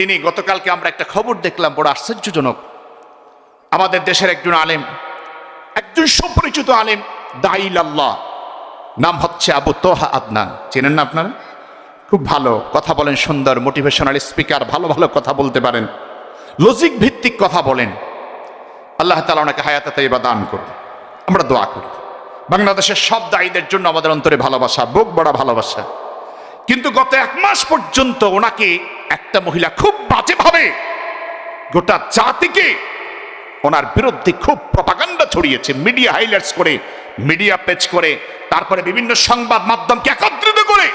তিনি গতকালকে আমরা একটা খবর দেখলাম, বড় আশ্চর্যজনক। আমাদের দেশের একজন আলেম, একজন সুপরিচিত আলেম দাইল আল্লাহ নাম হচ্ছে আবু তোহা আদনান। চেনেন না আপনারা? খুব ভালো কথা বলেন, সুন্দর মোটিভেশনাল স্পিকার ভালো ভালো কথা বলতে পারেন লজিক ভিত্তিক কথা বলেন। আল্লাহ তালা ওনাকে হায়াতে তাইবা দান করুন। আমরা দোয়া করি। বাংলাদেশের সব দায়ীদের জন্য আমাদের অন্তরে ভালোবাসা, বুক বড় ভালোবাসা। কিন্তু গত এক মাস পর্যন্ত ওনাকে একটা মহিলা খুব বাজেভাবে গোটা জাতিকে ওনার বিরুদ্ধে খুব প্রপাগান্ডা ছড়িয়েছে মিডিয়া হাইলাইটস করে মিডিয়া পেজ করে, তারপরে বিভিন্ন সংবাদ মাধ্যমকে একত্রিত করে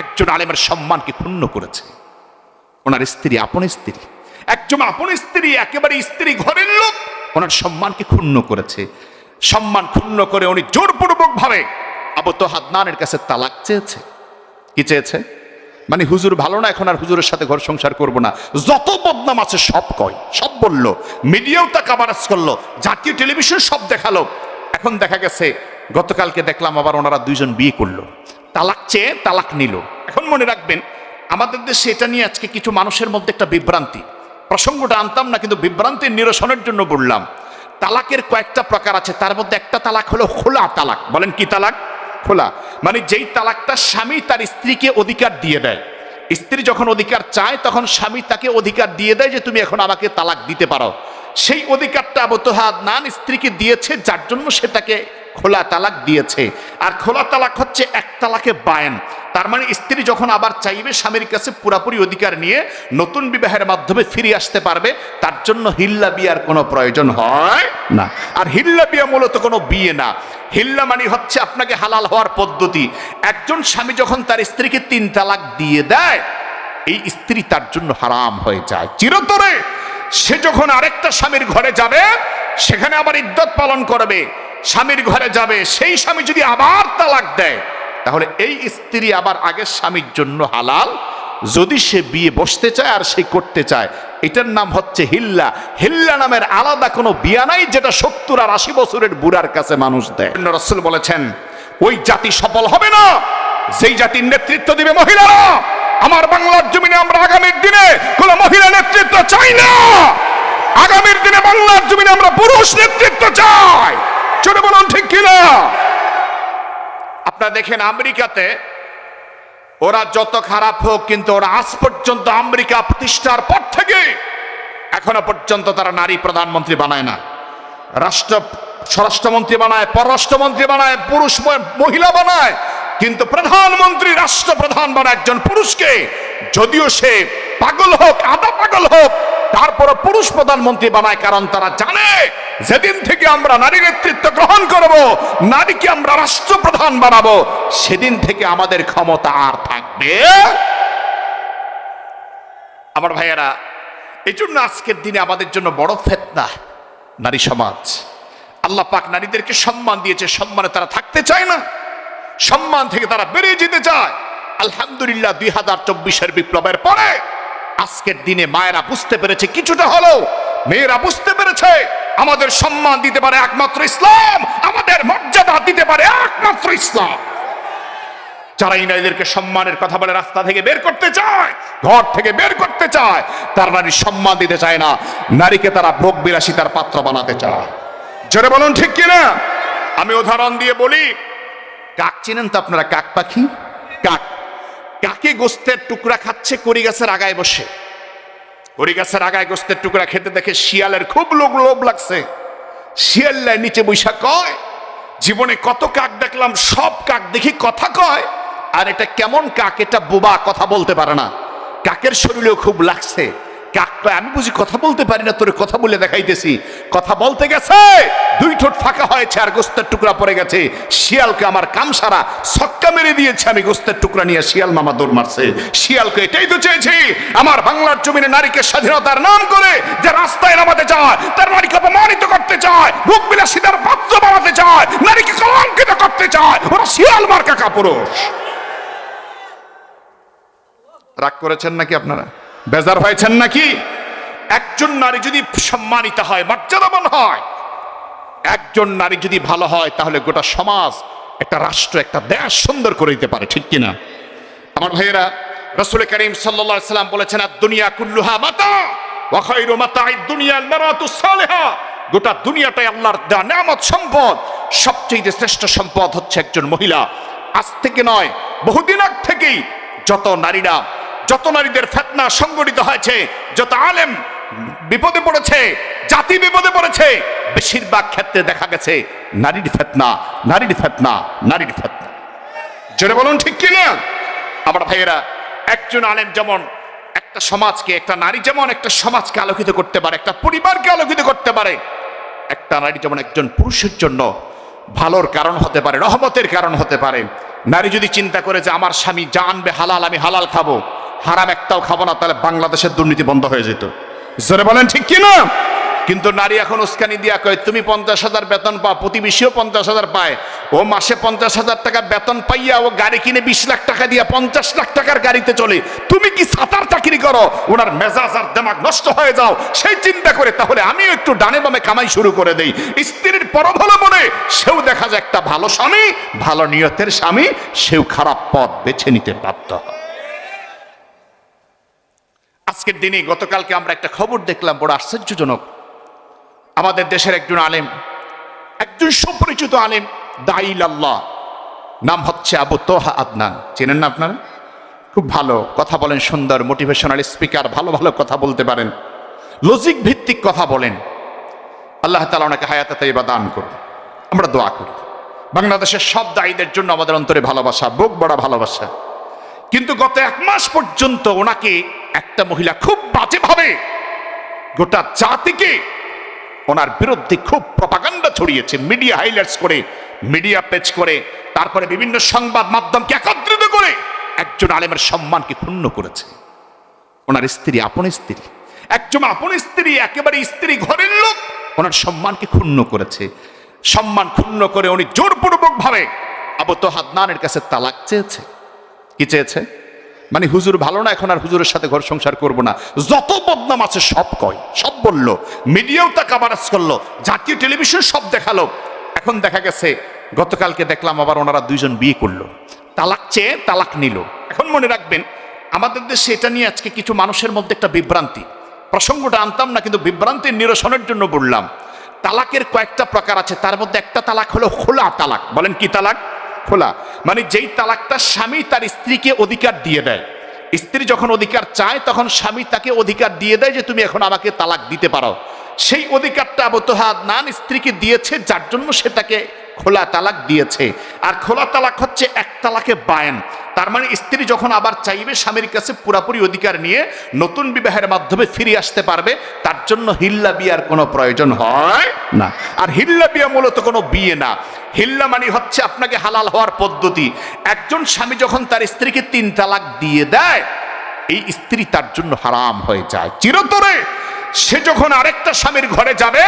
একজন আলেমের সম্মানকে ক্ষুণ্ণ করেছে। ওনার স্ত্রী আপন স্ত্রী, একজন আপন স্ত্রী, একেবারে স্ত্রী ঘরের লোক, ওনার সম্মানকে ক্ষুণ্ণ করেছে। সম্মান ক্ষুণ্ণ করে উনি জোরপূর্বক ভাবে আবু তো হাদনানের কাছে তালাক চেয়েছে। কি চেয়েছে? মানে হুজুর ভালো না, এখন আর হুজুরের সাথে ঘর সংসার করব না। যত বদনাম আছে সব কয়, সব বলল। মিডিয়াও তা কাভারেজ করল, জাতীয় টেলিভিশন সব দেখাল। এখন দেখা গেছে, গতকালকে দেখলাম আবার ওনারা দুইজন বিয়ে করল। তালাক চেয়ে তালাক নিল। এখন মনে রাখবেন, আমাদের দেশে এটা নিয়ে আজকে কিছু মানুষের মধ্যে একটা বিভ্রান্তি। প্রসঙ্গটা আনতাম না, কিন্তু বিভ্রান্তির নিরসনের জন্য বললাম। তালাকের কয়েকটা প্রকার আছে, তার মধ্যে একটা তালাক হলো খোলা তালাক। বলেন কি তালাক? খোলা। মানে যেই তালাকটা স্বামী তার স্ত্রীকে অধিকার দিয়ে দেয়। স্ত্রী যখন অধিকার চায়, তখন স্বামী তাকে অধিকার দিয়ে দেয় যে, তুমি এখন আমাকে তালাক দিতে পারো। সেই অধিকারটা আবতহাদ নান স্ত্রীকে দিয়েছে, যার জন্য সে তাকে খোলা তালাক দিয়েছে। আর খোলা তালাক হচ্ছে এক তালাকে বায়ন। তার মানে স্ত্রী যখন আবার চাইবে স্বামীর কাছে পুরাপুরি অধিকার নিয়ে নতুন বিবাহের মাধ্যমে ফিরে আসতে পারবে, তার জন্য হিল্লা বিয়ার কোনো প্রয়োজন হয় না। আর হিল্লা বিয়া মূলত কোনো বিয়ে না। হিল্লা মানে হচ্ছে আপনাকে হালাল হওয়ার পদ্ধতি। একজন স্বামী যখন তার স্ত্রীকে তিন তালাক দিয়ে দেয়, এই স্ত্রী তার জন্য হারাম হয়ে যায়। চিরতরে সে যখন আরেকটা স্বামীর ঘরে যাবে, সেখানে আবার ইদ্যত পালন করবে। স্বামীর ঘরে যাবে, সেই স্বামী যদি আবার তালাক দেয়, তাহলে এই স্ত্রী আবার আগের স্বামীর জন্য হালাল। যদি সে বিয়ে বসতে চায় আর সে করতে চায়, এটার নাম হচ্ছে হিল্লা। হিল্লা নামের আলাদা কোনো বিয়া নাই যেটা সত্তর আর আশি বছরের বুড়ার কাছে মানুষ দেয়। রসুল বলেছেন, ওই জাতি সফল হবে না। যেই জাতির নেতৃত্ব দিবে মহিলারা, আমার বাংলার জমিনে আমরা আগামীর দিনে কোন মহিলা নেতৃত্ব চাই না। আগামীর দিনে বাংলার জমিনে আমরা পুরুষ নেতৃত্ব চাই। কিনা আপনারা দেখেন আমেরিকাতে ওরা যত খারাপ হোক, কিন্তু ওরা আজ পর্যন্ত আমেরিকা প্রতিষ্ঠার পর থেকে এখনও পর্যন্ত তারা নারী প্রধানমন্ত্রী বানায় না। রাষ্ট্র, স্বরাষ্ট্রমন্ত্রী বানায়, পররাষ্ট্রমন্ত্রী বানায়, পুরুষ, মহিলা বানায়, কিন্তু প্রধানমন্ত্রী, রাষ্ট্রপ্রধান বানায় একজন পুরুষকে যদিও সে পাগল হোক আধা পাগল হোক তারপর পুরুষ প্রধানমন্ত্রী বানায়, কারণ তারা জানে যেদিন থেকে আমরা নারী নেতৃত্ব গ্রহণ করব, নারীকে আমরা রাষ্ট্রপ্রধান বানাবো, সেদিন থেকে আমাদের ক্ষমতা আর থাকবে। আমার ভাইয়েরা এই জন্য আজকের দিনে আমাদের জন্য বড় ফেতনা, নারী সমাজ। আল্লাহ পাক নারীদেরকে সম্মান দিয়েছে, সম্মানে তারা থাকতে চায় না। সম্মান থেকে তারা বেরিয়ে যেতে চায়। আলহামদুলিল্লাহ দুই হাজার চব্বিশের বিপ্লবের পরে আজকের দিনে মায়েরা বুঝতে পেরেছে কিছুটা হলো মেয়েরা বুঝতে পেরেছে আমাদের সম্মান দিতে পারে একমাত্র ইসলাম, আমাদের মর্যাদা দিতে পারে একমাত্র ইসলাম। যারা এই নারীদেরকে সম্মানের কথা বলে রাস্তা থেকে বের করতে চায়, ঘর থেকে বের করতে চায়, তার নারীর সম্মান দিতে চায় না, নারীকে তারা ভোগ বিলাসিতার পাত্র বানাতে চায়। জোরে বলুন ঠিক কিনা? আমি উদাহরণ দিয়ে বলি, কাক চিনেন তো আপনারা কাক পাখি? কাক কাকে গোস্তের টুকরা খাচ্ছে? করি গাছের আগায় বসে। করি গাছের আগায় গোস্তের টুকরা খেতে দেখে শিয়ালের খুব লোক লোভ লাগছে। শিয়াল্লায় নিচে বৈশা কয়, জীবনে কত কাক দেখলাম, সব কাক দেখি কথা কয়, আর এটা কেমন কাক, এটা বোবা কথা বলতে পারে না। কাকের শরীরেও খুব লাগছে কাক আমি বুঝি কথা বলতে পারি না, তোর কথা বলে দেখাইতেছি। কথা বলতে গেছে, দুই ঠোঁট ফাঁকা হয়েছে আর গোস্তের টুকরা পড়ে গেছে। শিয়ালকে আমার কাম সারা ছক্কা মেরে দিয়েছে, আমি গোস্তের টুকরা নিয়ে শিয়াল মামা দৌড় মারছে। শিয়ালকে এটাই তো চেয়েছি, আমার বাংলার জমিনে নারীকে স্বাধীনতার নাম করে যে রাস্তায় নামাতে চায়, তার নারীকে অপমানিত করতে চায় ভোগ বিলাসিতার পাত্র বানাতে চায়, নারীকে কলঙ্কিত করতে চায়, ওরা শিয়াল মার্কা কাপুরুষ। রাগ করেছেন নাকি আপনারা? বেজার হয়েছেন নাকি? একজন নারী যদি সম্মানিত হয়, মর্যাদাবান হয়, একজন নারী যদি ভালো হয়, তাহলে গোটা সমাজ, একটা রাষ্ট্র, একটা দেশ সুন্দর করে দিতে পারে, ঠিক কিনা? আমার ভাইয়েরা, রসুল করিম সাল্লা সাল্লাম বলেছেন আর দুনিয়া কুল্লুহা মাতা ওয়াখাইরু মাতাই দুনিয়াল মারাতু সালেহা। গোটা দুনিয়াটাই আল্লাহর দেওয়া নিয়ামত সম্পদ। সবচেয়ে শ্রেষ্ঠ সম্পদ হচ্ছে একজন মহিলা। আজ থেকে নয়, বহুদিন আগ থেকেই যত নারীরা যত নারীদের ফেতনা সংগঠিত হয়েছে, যত আলেম বিপদে পড়েছে, জাতি বিপদে পড়েছে, বেশিরভাগ ক্ষেত্রে দেখা গেছে নারীর ফেতনা নারীর ফেতনা নারীর ফেতনা। জোরে বলুন ঠিক কিনা? আমার ভাইয়েরা, একজন আলেম যেমন একটা সমাজকে, একটা নারী যেমন একটা সমাজকে আলোকিত করতে পারে, একটা পরিবারকে আলোকিত করতে পারে, একটা নারী যেমন একজন পুরুষের জন্য ভালোর কারণ হতে পারে, রহমতের কারণ হতে পারে। নারী যদি চিন্তা করে যে, আমার স্বামী জানবে হালাল, আমি হালাল খাব। হারাম একটাও খাব না, তাহলে বাংলাদেশের দুর্নীতি বন্ধ হয়ে যেত। জোরে বলেন ঠিক কি না কিন্তু নারী এখন উস্কানি দিয়া কয়, তুমি পঞ্চাশ হাজার বেতন পাও, প্রতিবেশীও পঞ্চাশ হাজার পায়। ও মাসে পঞ্চাশ হাজার টাকা বেতন পাইয়া ও গাড়ি কিনে বিশ লাখ টাকা দিয়া পঞ্চাশ লাখ টাকার গাড়িতে চলে। তুমি কি সাঁতার চাকরি করো? ওনার মেজাজ আর দেমাগ নষ্ট হয়ে যাও। সেই চিন্তা করে তাহলে আমিও একটু ডানে বামে কামাই শুরু করে দেই। স্ত্রীর পর ভালো মনে, সেও দেখা যায় একটা ভালো স্বামী, ভালো নিয়তের স্বামী, সেও খারাপ পথ বেছে নিতে বাধ্য হয়। আজকের দিনে গতকালকে আমরা একটা খবর দেখলাম বড় আশ্চর্যজনক। আমাদের দেশের একজন আলেম, একজন সুপরিচিত আলেম দাইল আল্লাহ নাম হচ্ছে আবু তোহা আদনান। চেনেন না আপনারা? খুব ভালো কথা বলেন, সুন্দর মোটিভেশনাল স্পিকার ভালো ভালো কথা বলতে পারেন। লজিক ভিত্তিক কথা বলেন। আল্লাহ তালা ওনাকে হায়াতে তাইবা দান করুন। আমরা দোয়া করি। বাংলাদেশের সব দায়ীদের জন্য আমাদের অন্তরে ভালোবাসা, বুক বড় ভালোবাসা। কিন্তু গত এক মাস পর্যন্ত ওনাকে একটা মহিলা খুব বাজেভাবে গোটা জাতিকে ওনার বিরুদ্ধে খুব প্রপাগান্ডা ছড়িয়েছে মিডিয়া হাইলাইটস করে মিডিয়া পেজ করে, তারপরে বিভিন্ন সংবাদ মাধ্যমকে একত্রিত করে একজন আলেমের সম্মানকে ক্ষুণ্ণ করেছে। ওনার স্ত্রী আপন স্ত্রী, একজন আপন স্ত্রী, একেবারে স্ত্রী ঘরের লোক, ওনার সম্মানকে ক্ষুণ্ণ করেছে। সম্মান ক্ষুণ্ণ করে উনি জোরপূর্বক ভাবে আবু তো হাদনানের কাছে তালাক চেয়েছে। কি চেয়েছে? মানে হুজুর ভালো না, এখন আর হুজুরের সাথে ঘর সংসার করব না। যত বদনাম আছে সব কয়, সব বলল। মিডিয়াও তা কাভারেজ করল, জাতীয় টেলিভিশন সব দেখাল। এখন দেখা গেছে, গতকালকে দেখলাম আবার ওনারা দুইজন বিয়ে করল। তালাক চেয়ে তালাক নিল। এখন মনে রাখবেন, আমাদের দেশে এটা নিয়ে আজকে কিছু মানুষের মধ্যে একটা বিভ্রান্তি। প্রসঙ্গটা আনতাম না, কিন্তু বিভ্রান্তির নিরসনের জন্য বললাম। তালাকের কয়েকটা প্রকার আছে, তার মধ্যে একটা তালাক হলো খোলা তালাক। বলেন কি তালাক? খোলা। মানে যেই তালাকটা স্বামী তার স্ত্রীকে অধিকার দিয়ে দেয়। স্ত্রী যখন অধিকার চায়, তখন স্বামী তাকে অধিকার দিয়ে দেয় যে তুমি এখন আমাকে তালাক দিতে পারো। সেই অধিকারটা আবতহাদ নান স্ত্রীকে দিয়েছে, যার জন্য সে তাকে খোলা তালাক দিয়েছে। আর খোলা তালাক হচ্ছে এক তালাকে বায়ান। তার মানে স্ত্রী যখন আবার চাইবে স্বামীর কাছে পুরাপুরি অধিকার নিয়ে নতুন বিবাহের মাধ্যমে ফিরে আসতে পারবে, তার জন্য হিল্লা বিয়ার কোনো প্রয়োজন হয় না। আর হিল্লা বিয়া মূলত কোনো বিয়ে না। হিল্লা মানে হচ্ছে আপনাকে হালাল হওয়ার পদ্ধতি। একজন স্বামী যখন তার স্ত্রীকে তিন তালাক দিয়ে দেয়, এই স্ত্রী তার জন্য হারাম হয়ে যায়। চিরতরে সে যখন আরেকটা স্বামীর ঘরে যাবে,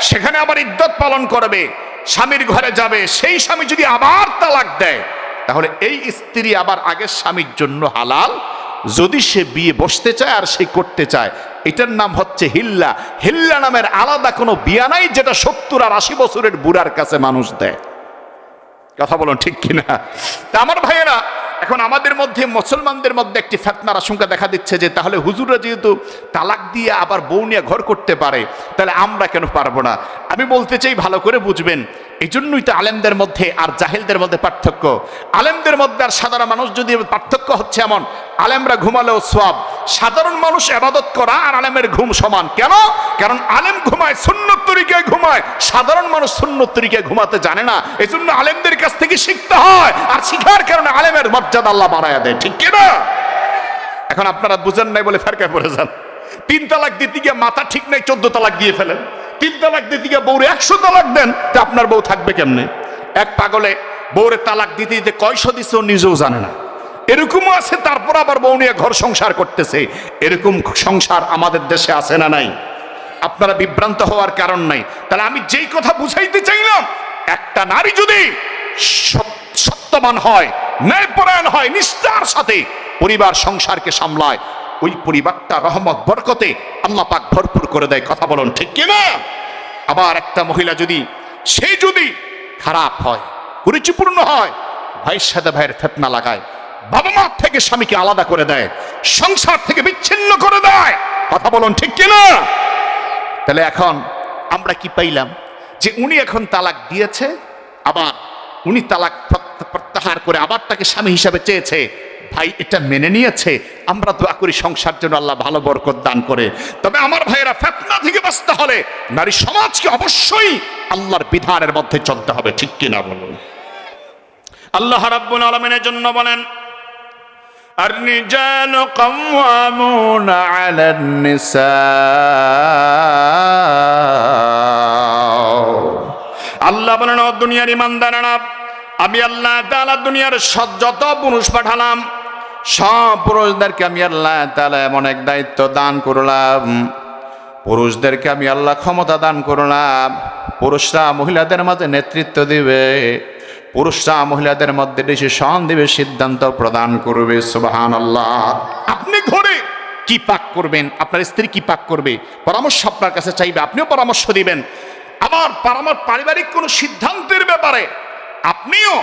সেখানে আবার ইদ্যত পালন করবে। স্বামীর ঘরে যাবে, সেই স্বামী যদি আবার তালাক দেয়, তাহলে এই স্ত্রী আবার আগের স্বামীর জন্য হালাল। যদি সে বিয়ে বসতে চায় আর সে করতে চায়, এটার নাম হচ্ছে হিল্লা। হিল্লা নামের আলাদা কোনো বিয়া নাই যেটা সত্তর আর আশি বছরের বুড়ার কাছে মানুষ দেয়। কথা বলুন ঠিক কিনা? তা আমার ভাইয়েরা এখন আমাদের মধ্যে, মুসলমানদের মধ্যে একটি ফেতনার আশঙ্কা দেখা দিচ্ছে যে তাহলে হুজুররা যেহেতু তালাক দিয়ে আবার বউ নিয়ে ঘর করতে পারে, তাহলে আমরা কেন পারব না? আমি বলতে চাই ভালো করে বুঝবেন এই জন্যই তো আলেমদের মধ্যে আর জাহেলদের মধ্যে পার্থক্য। আলেমদের মধ্যে আর সাধারণ মানুষ যদি পার্থক্য হচ্ছে এমন, আলেমরা ঘুমালেও সব সাধারণ মানুষ আবাদত করা আর আলেমের ঘুম সমান। কেন? কারণ আলেম ঘুমায়, সুন্নত তরিকায় ঘুমায়। সাধারণ মানুষ সুন্নত তরিকায় ঘুমাতে জানে না। এই জন্য আলেমদের কাছ থেকে শিখতে হয়। আর শিখার কারণে আলেমের মর্যাদা আল্লাহ বাড়ায় দেয়। ঠিক কিনা এখন আপনারা বুঝেন নাই বলে ফেরকায় পড়ে যান। তিন তালাক দিতে গিয়ে মাথা ঠিক নাই, চোদ্দ তালাক দিয়ে ফেলেন। তিন তালাক দিতে গিয়ে বউরে একশো তালাক দেন, তা আপনার বউ থাকবে কেমনে? এক পাগলে বউরে তালাক দিতে দিতে কয়শো দিছে ও নিজেও জানে না। এরকমও আছে, তারপর আবার বউ নিয়ে ঘর সংসার করতেছে। এরকম সংসার আমাদের দেশে আছে না নাই? আপনারা বিভ্রান্ত হওয়ার কারণ নাই। তাহলে আমি যেই কথা বুঝাইতে চাইলাম, একটা নারী যদি সত্যবান হয়, ন্যায়পরায়ণ হয়, নিষ্ঠার সাথে পরিবার সংসারকে সামলায়, ওই পরিবারটা রহমত, বরকতে আল্লাহ পাক ভরপুর করে দেয়, কথা বলুন ঠিক কিনা? আবার একটা মহিলা যদি, সে যদি খারাপ হয়, কুরুচিপূর্ণ হয়, ভাইয়ের সাথে ভাইয়ের ফেতনা লাগায় বাবা মা থেকে স্বামীকে আলাদা করে দেয়, সংসার থেকে বিচ্ছিন্ন করে দেয়। কথা বলুন ঠিক কিনা? তাহলে এখন আমরা কি পাইলাম? যে উনি এখন তালাক দিয়েছে, আবার উনি তালাক প্রত্য- প্রত্যাহার করে আবার তাকে স্বামী হিসাবে চেয়েছে। ভাই এটা মেনে নিয়েছে, আমরা দোয়া করি সংসার জন্য আল্লাহ ভালো বরকত দান করে। তবে আমার ভাইয়েরা ফেতনা থেকে বাঁচতে হলে নারী সমাজকে অবশ্যই আল্লাহর বিধানের মধ্যে চলতে হবে, ঠিক কিনা বলুন? আল্লাহ রাব্বুল আলামিনের জন্য বলেন الرجال قوامون على النساء আল্লাহ বলেন ও দুনিয়ার ইমানদারেরা আমি আল্লাহ তাআলা দুনিয়ার সৎ যত পুরুষ পাঠালাম সব পুরুষদেরকে আমি আল্লাহ তাআলা এমন এক দায়িত্ব দান করলাম পুরুষদেরকে আমি আল্লাহ ক্ষমতা দান করলাম পুরুষরা মহিলাদের মাঝে নেতৃত্ব দিবে পুরুষরা মহিলাদের মধ্যে ডিসিশন দিবে, সিদ্ধান্ত প্রদান করবে সুবাহান আল্লাহ আপনি ঘরে কি পাক করবেন? আপনার স্ত্রী কি পাক করবে? পরামর্শ আপনার কাছে চাইবে, আপনিও পরামর্শ দিবেন। আবার পরামর্শ পারিবারিক কোনো সিদ্ধান্তের ব্যাপারে আপনিও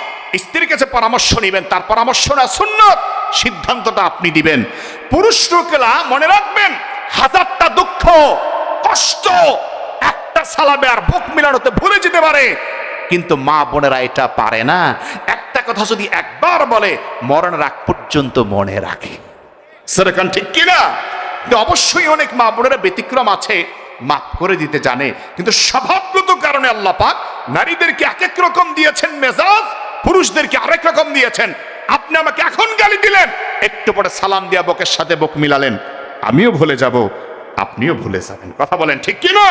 স্ত্রীর কাছে পরামর্শ নেবেন, তার পরামর্শ না সুন্নত, সিদ্ধান্তটা আপনি দিবেন। পুরুষ লোকেরা মনে রাখবেন, হাজারটা দুঃখ, কষ্ট, একটা সালাবে আর বুক মিলানোতে ভুলে যেতে পারে। কিন্তু মা বোনেরা এটা পারে না। একটা কথা যদি একবার বলে, মরণের আগ পর্যন্ত মনে রাখে। সেরকম ঠিক কিনা? অবশ্যই অনেক মা বোনেরা ব্যতিক্রম আছে, মাফ করে দিতে জানে। কিন্তু স্বভাবগত কারণে আল্লাহ পাক নারীদেরকে এক এক রকম দিয়েছেন মেজাজ, পুরুষদেরকে আরেক রকম দিয়েছেন। আপনি আমাকে এখন গালি দিলেন, একটু পরে সালাম দিয়া বকের সাথে বক মিলালেন। আমিও ভুলে যাব, আপনিও ভুলে যাবেন। কথা বলেন ঠিক কি না